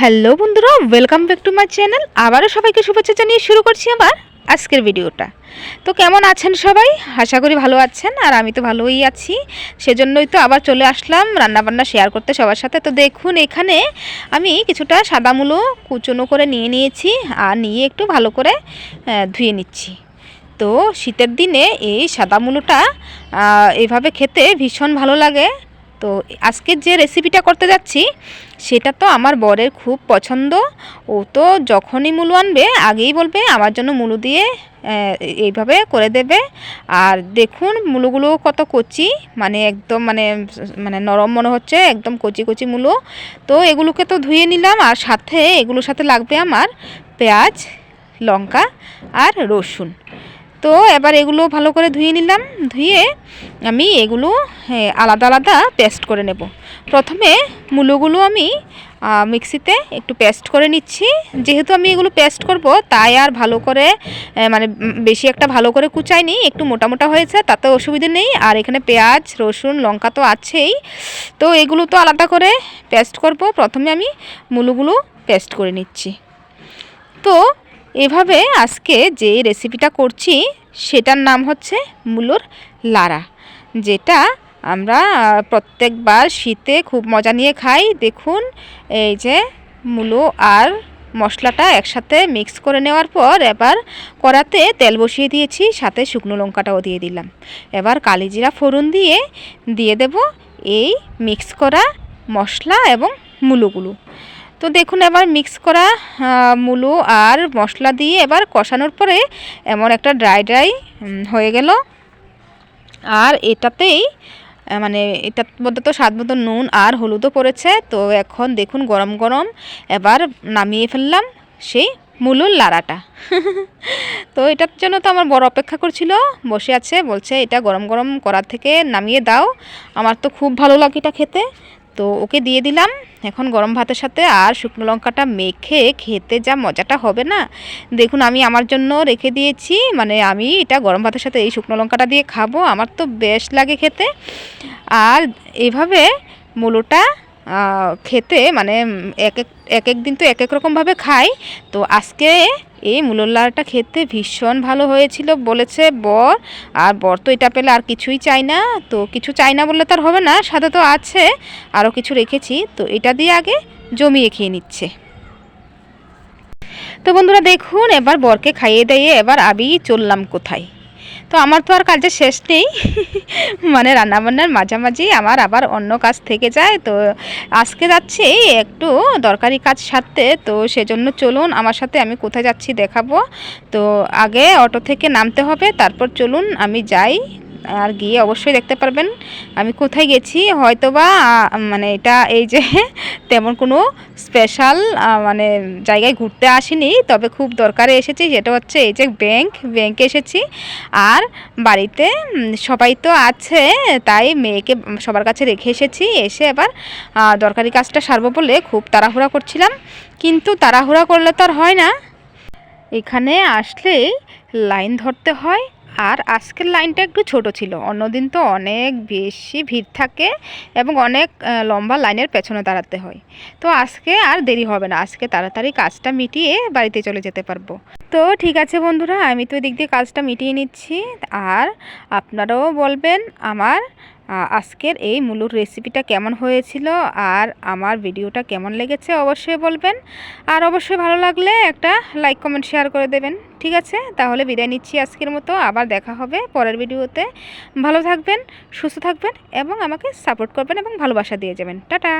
Hello বন্ধুরা welcome back to my channel আবারও সবাইকে শুভেচ্ছা জানিয়ে শুরু করছি আবার আজকের ভিডিওটা। তো কেমন আছেন সবাই? আশা করি ভালো আছেন, আর আমি তো ভালোই আছি। সেজন্যই তো আবার চলে আসলাম রান্নাবান্না শেয়ার করতে সবার সাথে। তো দেখুন, এখানে আমি কিছুটা সাদা মূলো কুচনো করে নিয়ে নিয়েছি, আর নিয়ে একটু ভালো করে ধুয়ে নিচ্ছি। তো শীতের দিনে এই সাদা মূলোটা এভাবে খেতে ভীষণ ভালো লাগে। তো আজকের যে রেসিপিটা করতে যাচ্ছি, সেটা তো আমার বরের খুব পছন্দ। ও তো যখনই মুলু আনবে, আগেই বলবে, আমার জন্য মুলু দিয়ে এইভাবে করে দেবে। আর দেখুন মুলুগুলো কত কচি মানে একদম মানে মানে নরম মনে হচ্ছে, একদম কচি কচি মুলো। তো এগুলোকে তো ধুয়ে নিলাম, আর সাথে এগুলোর সাথে লাগবে আমার পেঁয়াজ, লঙ্কা আর রসুন। তো এবার এগুলো ভালো করে ধুয়ে নিলাম। ধুয়ে আমি এগুলো আলাদা আলাদা পেস্ট করে নেব। প্রথমে মূলোগুলো আমি মিক্সিতে একটু পেস্ট করে নিচ্ছি। যেহেতু আমি এগুলো পেস্ট করব, তাই আর ভালো করে মানে বেশি একটা ভালো করে কুচাইনি, একটু মোটা মোটা হয়েছে, তাতে অসুবিধে নেই। আর এখানে পেঁয়াজ, রসুন, লঙ্কা তো আছেই। তো এগুলো তো আলাদা করে পেস্ট করব। প্রথমে আমি মূলোগুলো পেস্ট করে নিচ্ছি। তো এভাবে আজকে যে রেসিপিটা করছি, সেটার নাম হচ্ছে মূলোর লাড়া। যেটা আমরা প্রত্যেকবার শীতে খুব মজা নিয়ে খাই। দেখুন, এই যে মূলো আর মশলাটা একসাথে মিক্স করে নেওয়ার পর, এবার কড়াতে তেল বসিয়ে দিয়েছি, সাথে শুকনো লঙ্কাটাও দিয়ে দিলাম। এবার কালিজিরা ফোড়ন দিয়ে দিয়ে দেব এই মিক্স করা মশলা এবং মূলোগুলো। তো দেখুন, এবার মিক্স করা মুলো আর মশলা দিয়ে এবার কষানোর পরে এমন একটা ড্রাই ড্রাই হয়ে গেল। আর এটাতেই মানে এটার মধ্যে তো স্বাদ মতো নুন আর হলুদও পড়েছে। তো এখন দেখুন, গরম গরম এবার নামিয়ে ফেললাম সেই মুলুর লাড়াটা। তো এটার জন্য তো আমার বড় অপেক্ষা করছিল, বসে আছে, বলছে, এটা গরম গরম করার থেকে নামিয়ে দাও। আমার তো খুব ভালো লাগে এটা খেতে। তো ওকে দিয়ে দিলাম। এখন গরম ভাতের সাথে আর শুকনো লঙ্কাটা মেখে খেতে যা মজাটা হবে না। দেখুন, আমি আমার জন্য রেখে দিয়েছি। মানে আমি এটা গরম ভাতের সাথে এই শুকনো লঙ্কাটা দিয়ে খাব। আমার তো বেশ লাগে খেতে। আর এভাবে মূলোটা খেতে মানে এক এক এক দিন তো এক এক রকমভাবে খাই। তো আজকে এই মুলোর লাড়াটা খেতে ভীষণ ভালো হয়েছিল বলেছে বর। আর বর তো এটা পেলে আর কিছুই চাই না। তো কিছু চাই না বললে তার হবে না সাথে তো আছে। আরও কিছু রেখেছি, তো এটা দিয়ে আগে জমিয়ে খেয়ে নিচ্ছে। তো বন্ধুরা দেখুন, এবার বরকে খাইয়ে দিয়ে এবার আমি চললাম কোথায়? তো আমার তো আর কাজের শেষ নেই। মানে রান্নাবান্নার মাঝামাঝি আমার আবার অন্য কাজ থেকে যায়। তো আজকে যাচ্ছি একটু দরকারি কাজ সারতে। তো সেজন্য চলুন আমার সাথে আমি কোথায় যাচ্ছি দেখাবো। তো আগে অটো থেকে নামতে হবে, তারপর চলুন আমি যাই। আর গিয়ে অবশ্যই দেখতে পারবেন। আমি কোথায় গেছি হয়তোবা আহ, মানে এটা এই যে তেমন কোনো স্পেশাল মানে জায়গায় ঘুরতে আসিনি তবে খুব দরকারে এসেছি যেটা হচ্ছে এই যে ব্যাংক ব্যাংকে এসেছি। আর বাড়িতে সবাই তো আছে তাই মেয়েকে সবার কাছে রেখে এসেছি এসে এবার দরকারি কাজটা সারবো বলে খুব তাড়াহুড়া করছিলাম। কিন্তু তাড়াহুড়া করলে তো আর হয় না। এখানে আসলেই লাইন ধরতে হয় আর আজকের লাইনটা একটু ছোট ছিল। অন্যদিন তো অনেক বেশি ভিড় থাকে এবং অনেক লম্বা লাইনের পেছনে দাঁড়াতে হয়। তো আজকে আর দেরি হবে না। আজকে তাড়াতাড়ি কাজটা মিটিয়ে বাড়িতে চলে যেতে পারব। তো ঠিক আছে বন্ধুরা, আমি তো এদিক দিয়ে কাজটা মিটিয়ে নিচ্ছি। আর আপনারাও বলবেন আমার আজকের এই মুলুর রেসিপিটা কেমন হয়েছিল আর আমার ভিডিওটা কেমন লেগেছে অবশ্যই বলবেন। আর অবশ্যই ভালো লাগলে একটা লাইক কমেন্ট শেয়ার করে দেবেন। ঠিক আছে? তাহলে বিদায় নিচ্ছি আজকের মতো। আবার দেখা হবে পরের ভিডিওতে ভালো থাকবেন, সুস্থ থাকবেন এবং আমাকে সাপোর্ট করবেন এবং ভালোবাসা দিয়ে যাবেন। টাটা!